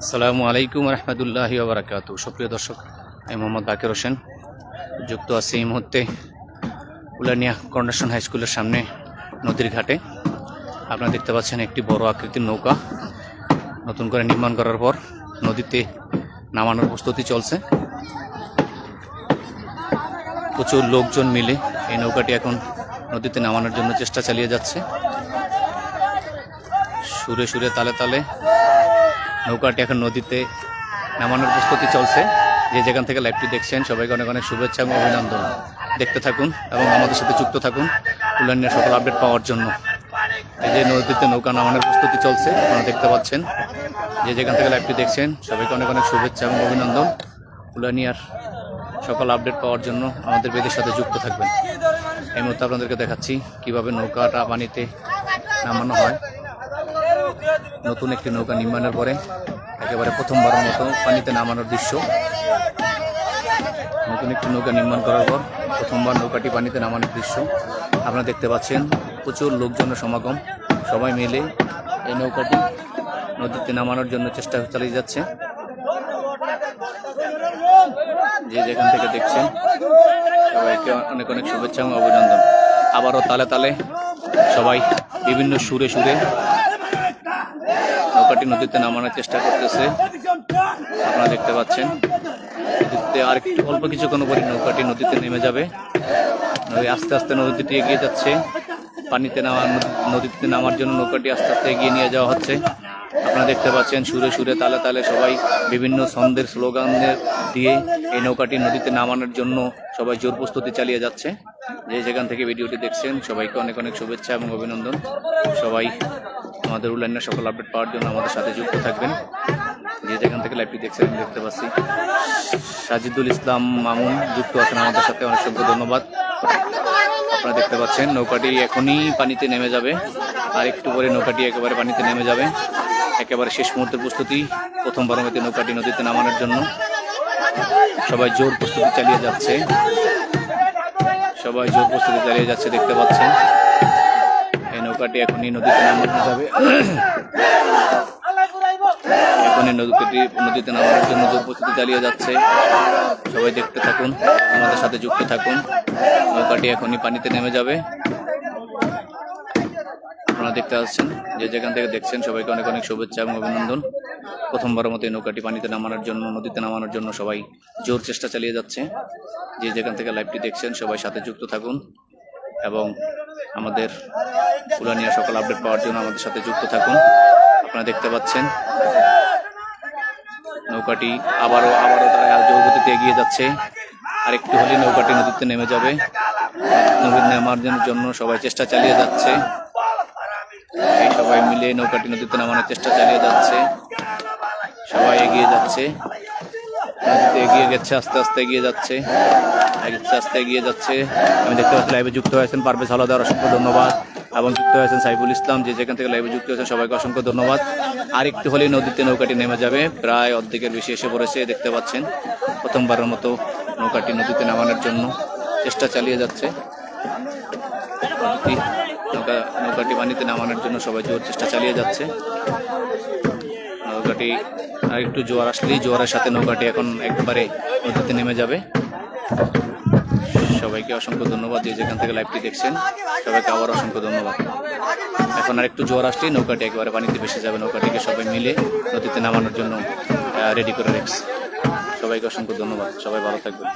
আসসালামু আলাইকুম রহমতুল্লাহ বারাকাতু সুপ্রিয় দর্শক, আমি মোহাম্মদ বাকের হোসেন। যুক্ত আছি এই মুহূর্তে উলানিয়া কন্ডাশন হাই স্কুলের সামনে, নদীর ঘাটে। আপনারা দেখতে পাচ্ছেন একটি বড় আকৃতির নৌকা। নতুন করে নির্মাণ করার পর নদীতে নামানোর প্রস্তুতি চলছে। প্রচুর লোকজন মিলে এই নৌকাটি এখন নদীতে নামানোর জন্য চেষ্টা চালিয়ে যাচ্ছে। সুরে সুরে তালে তালে নৌকাটি এখন নদীতে নামানোর প্রস্তুতি চলছে। যে যেখান থেকে লাইভটি দেখছেন, সবাইকে অনেক অনেক শুভেচ্ছা এবং অভিনন্দন। দেখতে থাকুন এবং আমাদের সাথে যুক্ত থাকুন উল্লান্যের সকল আপডেট পাওয়ার জন্য। এই যে নদীতে নৌকা নামানোর প্রস্তুতি চলছে, আপনারা দেখতে পাচ্ছেন। যে যেখান থেকে লাইভটি দেখছেন, সবাইকে অনেক অনেক শুভেচ্ছা এবং অভিনন্দন। উলানিয়ার সকল আপডেট পাওয়ার জন্য আমাদের বেদের সাথে যুক্ত থাকবেন। এই মুহূর্তে আপনাদেরকে দেখাচ্ছি কীভাবে নৌকাটা পানিতে নামানো হয়। নতুন একটি নৌকা নির্মাণের পরে একেবারে প্রথমবারের মতো পানিতে নামানোর দৃশ্য। নতুন একটি নৌকা নির্মাণ করার পর প্রথমবার নৌকাটি পানিতে নামানোর দৃশ্য আপনারা দেখতে পাচ্ছেন। প্রচুর লোকজনের সমাগম, সবাই মিলে এই নৌকাটি নদীতে নামানোর জন্য চেষ্টা চালিয়ে যাচ্ছে। যে যেখান থেকে দেখছেন, সবাইকে অনেক অনেক শুভেচ্ছা এবং অভিনন্দন। আবারও তালে তালে সবাই বিভিন্ন সুরে সুরে নৌকাটি নদীতে নামানোর চেষ্টা করতেছে। আপনারা দেখতে পাচ্ছেন। নদীতে আর একটু অল্প কিছুক্ষণ পরে নৌকাটি নদীতে নেমে যাবে। নদী আস্তে আস্তে নদীটি এগিয়ে যাচ্ছে। পানিতে নামা নদীতে নামার জন্য নৌকাটি আস্তে আস্তে এগিয়ে নিয়ে যাওয়া হচ্ছে। আপনারা দেখতে পাচ্ছেন সুরে সুরে, তালে তালে সবাই বিভিন্ন ছন্দের স্লোগানের দিয়ে এই নৌকাটি নদীতে নামানোর জন্য সবাই জোর প্রস্তুতি চালিয়ে যাচ্ছে। যে যেখান থেকে ভিডিওটি দেখছেন, সবাইকে অনেক অনেক শুভেচ্ছা এবং অভিনন্দন। সবাই আমাদের উল্লান্যের সকল আপডেট পাওয়ার জন্য আমাদের সাথে যুক্ত থাকবেন। যে যেখান থেকে লাইভটি দেখছেন, আমি দেখতে পাচ্ছি। সাজিদুল ইসলাম মামুন যুক্ত আছেন আমাদের সাথে অনেক অসংখ্য ধন্যবাদ। আপনারা দেখতে পাচ্ছেন, নৌকাটি এখনই পানিতে নেমে যাবে। আর একটু পরে নৌকাটি একেবারে পানিতে নেমে যাবে। একেবারে শেষ মুহূর্তের প্রস্তুতি প্রথমবার মতো নৌকাটি নদীতে নামানোর জন্য। সবাই জোর প্রস্তুতি চালিয়ে যাচ্ছে। সবাই জোর প্রস্তুতি চালিয়ে যাচ্ছে, দেখতে পাচ্ছেন। নৌকাটি এখনই নদীতে নামানো যাবে। এখনই নদীটি নদীতে নামানোর জন্য প্রস্তুতি চালিয়ে যাচ্ছে। সবাই দেখতে থাকুন, আমাদের সাথে যুক্ত থাকুন। নৌকাটি এখনই পানিতে নেমে যাবে। আপনারা দেখতে পাচ্ছেন, যে যেখান থেকে দেখছেন, সবাইকে অনেক অনেক শুভেচ্ছা এবং অভিনন্দন। প্রথমবারের মতো এই নৌকাটি পানিতে নামানোর জন্য, নদীতে নামানোর জন্য সবাই জোর চেষ্টা চালিয়ে যাচ্ছে। যে যেখান থেকে লাইভটি দেখছেন, সবাই সাথে যুক্ত থাকুন এবং আমাদের উলানিয়া সকল আপডেট পাওয়ার জন্য আমাদের সাথে যুক্ত থাকুন। আপনারা দেখতে পাচ্ছেন, নৌকাটি আবারও আবারও তারা জৌগতিতে এগিয়ে যাচ্ছে। আর একটু হলে নৌকাটি নদীতে নেমে যাবে। নদীর নামার জন্য সবাই চেষ্টা চালিয়ে যাচ্ছে। এই সবাই মিলে নৌকাটি নদীতে নামানোর চেষ্টা চালিয়ে যাচ্ছে। সবাই এগিয়ে যাচ্ছে। এগিয়ে গেছে, আস্তে আস্তে এগিয়ে যাচ্ছে। আস্তে আস্তে এগিয়ে যাচ্ছে। আমি দেখতে পাচ্ছি লাইভে যুক্ত হয়েছেন পারভেজ হালাদার, অসংখ্য ধন্যবাদ। এবং যুক্ত হয়েছেন সাইফুল ইসলাম, যে যেখান থেকে লাইভে যুক্ত হয়েছেন, সবাইকে অসংখ্য ধন্যবাদ। আর একটু হলেই নদীতে নৌকাটি নেমে যাবে। প্রায় অর্ধেকের বেশি এসে পড়েছে, দেখতে পাচ্ছেন। প্রথমবারের মতো নৌকাটি নদীতে নামানোর জন্য চেষ্টা চালিয়ে যাচ্ছে। নৌকা নৌকাটি পানিতে নামানোর জন্য সবাই জোর চেষ্টা চালিয়ে যাচ্ছে। নৌকাটি, আর একটু জোয়ার আসলেই জোয়ারের সাথে নৌকাটি এখন একবারে নদীতে নেমে যাবে। সবাইকে অসংখ্য ধন্যবাদ যে যেখান থেকে লাইভটি দেখছেন। সবাইকে আবার অসংখ্য ধন্যবাদ। এখন আর একটু জোয়ার আসলেই নৌকাটি একেবারে পানিতে ভেসে যাবে। নৌকাটিকে সবাই মিলে নদীতে নামানোর জন্য রেডি করে রেখেছে। সবাইকে অসংখ্য ধন্যবাদ। সবাই ভালো থাকবেন।